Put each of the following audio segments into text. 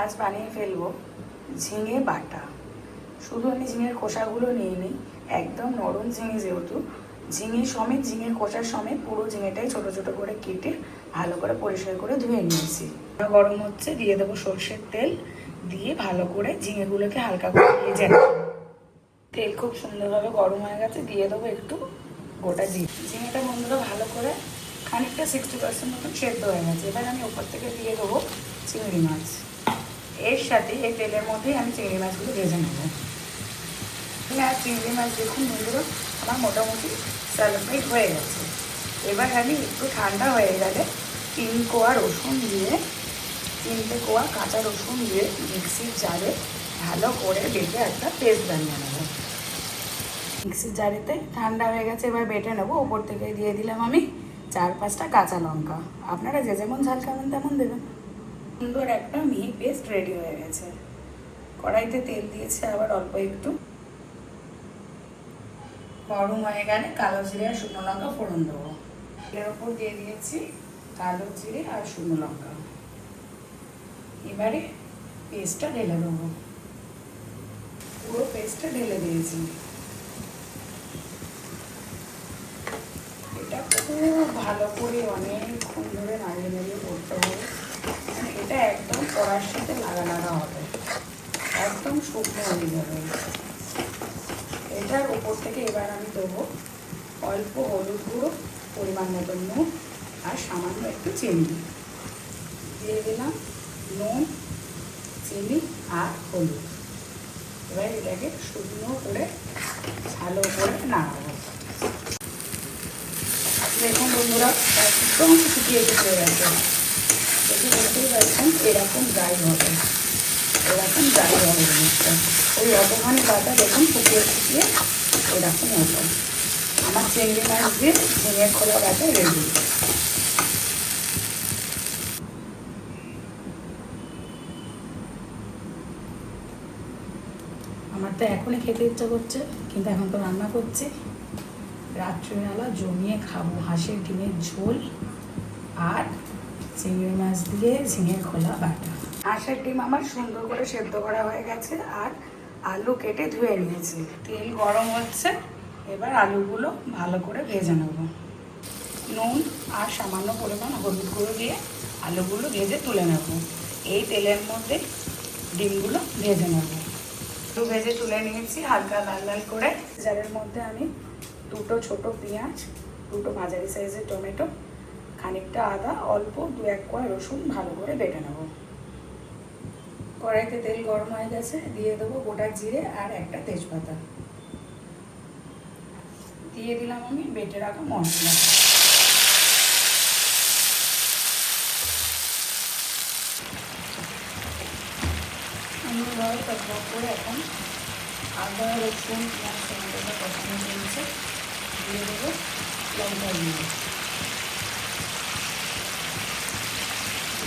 আজ বানিয়ে ফেলব ঝিঙে বাটা। শুধু আমি ঝিঙের খোসাগুলো নিয়ে নিই একদম নরম ঝিঙে যেহেতু, ঝিঙে সমেত ঝিঙের খোসার সমেত পুরো ঝিঙেটাই ছোট ছোট করে কেটে ভালো করে পরিষ্কার করে ধুয়ে নিয়েছি। গরম হচ্ছে, দিয়ে দেবো সর্ষের তেল, দিয়ে ভালো করে ঝিঙেগুলোকে হালকা করে ভেজে তেল খুব সুন্দরভাবে গরম হয়ে গেছে, দিয়ে দেবো একটু গোটা জিরে। ঝিঙেটা বন্ধুরা ভালো করে খানিকটা সিক্সটি পার্সেন্ট মতন সেদ্ধ হয়ে গেছে। এবার আমি ওপর থেকে দিয়ে দেবো চিংড়ি মাছ। এর সাথে এই তেলের মধ্যেই আমি চিংড়ি মাছগুলো ভেজে নেব। আর চিংড়ি মাছ দেখুন বন্ধুরা, আমার মোটামুটি স্যালোফ্রাইড হয়ে গেছে। এবার আমি একটু ঠান্ডা হয়ে গেলে তিন কোয়া রসুন দিয়ে, তিনটে কোয়া কাঁচা রসুন দিয়ে মিক্সির জারে ভালো করে বেটে একটা পেস্ট বানিয়ে নেব। মিক্সির জারেতে ঠান্ডা হয়ে গেছে, এবার বেটে নেব। ওপর থেকে দিয়ে দিলাম আমি চার পাঁচটা কাঁচা লঙ্কা। আপনারা যে যেমন ঝাল খাবেন তেমন দেবেন। সুন্দর একটা মিহি পেস্ট রেডি হয়ে গেছে। কড়াইতে তেল দিয়েছে আবার অল্প একটু। গরম হয়ে গেলে কালো জিরে আর শুকনো লঙ্কা ফোড়ন দেবো। এর ওপর দিয়ে দিয়েছি কালো জিরে আর শুকনো লঙ্কা। এবারে পেস্টটা ঢেলে দেবো। পুরো পেস্টটা ঢেলে দিয়েছি। এটা খুব ভালো করে অনেকক্ষণ ধরে নাড়িয়ে নাড়িয়ে করতে হবে। এটা একদম কড়ার সাথে লাগা লাগা হবে। একদম শুকনো হয়ে যাবে। এটার উপর থেকে এবার আমি দেবো অল্প হলুদ গুঁড়ো, পরিমাণ মতো নুন আর সামান্য একটু চিনি। দিয়ে দিলাম নুন, চিনি আর হলুদ। এবার এটাকে শুকনো করে ভালো করে নাড়াবো। দেখুন বন্ধুরা, একদম শুকিয়ে গেছে দেখে দেখতেই পাচ্ছেন এরকম ড্রাই হবে। এরকম ড্রাই হবে ওই অতখানি বাটা দেখুন শুকিয়ে শুকিয়ে এরকম হতো আমার চিংড়ি মাছ দিয়ে ঝিঙে খোলা বাটা রেডি আমার তো এখনই খেতে ইচ্ছা করছে, কিন্তু এখন তো রান্না করছি। রাত্রিবেলা জমিয়ে খাব, হাঁসের ডিমের ঝোল। চিংড়ি মাছ দিয়ে ঝিঙের খোলা বাটা। হাঁসের ডিম আমার সুন্দর করে সেদ্ধ করা হয়ে গেছে আর আলু কেটে ধুয়ে নিয়েছি। তেল গরম হচ্ছে, এবার আলুগুলো ভালো করে ভেজে নেব। নুন আর সামান্য পরিমাণ হলুদ গুঁড়ো দিয়ে আলুগুলো ভেজে তুলে নেব। এই তেলের মধ্যে ডিমগুলো ভেজে নেব। একটু ভেজে তুলে নিয়েছি, হালকা লাল লাল করে। জারের মধ্যে আমি দুটো ছোট পেঁয়াজ, দুটো মাঝারি সাইজের টমেটো খানিকটা আদা, অল্প দু এক কোয়া রসুন ভালো করে বেটে নেব। কড়াইতে তেল গরম হয়ে গেছে, দিয়ে দেবো গোটা জিরে আর একটা তেজপাতা। দিয়ে দিলাম আমি বেটে রাখা মশলা। এখন আদা, রসুন, পেঁয়াজ টমেটোটা কষানো চলছে দিয়ে দেবো লঙ্কা দিয়ে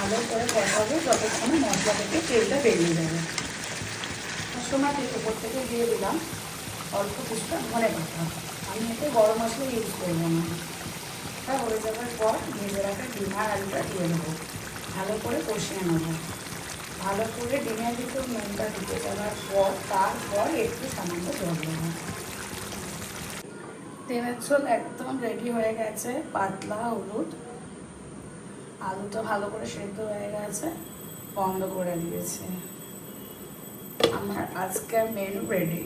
ভালো করে কষাবো যতক্ষণ মশলা থেকে তেলটা বেরিয়ে যাবে। সময় তেল উপর থেকে দিয়ে দিলাম অল্প কিছুটা ধনে পাতা। আমি এতে গরম মশলা ইউজ করব না। তা হয়ে যাওয়ার পর ভেজে রাখা ডিম আর আলুটা দিয়ে নেব ভালো করে কষিয়ে নেব। ভালো করে ডিমের ভিতর নুনটা ঢুকে যাওয়ার পর, তারপর একটু সামান্য জল দেবো। তেলের ঝোল একদম রেডি হয়ে গেছে, পাতলা হলুদ। আলুটা ভালো করে সেদ্ধ হয়ে গেছে বন্ধ করে দিয়েছে। আমার আজকের মেনু রেডি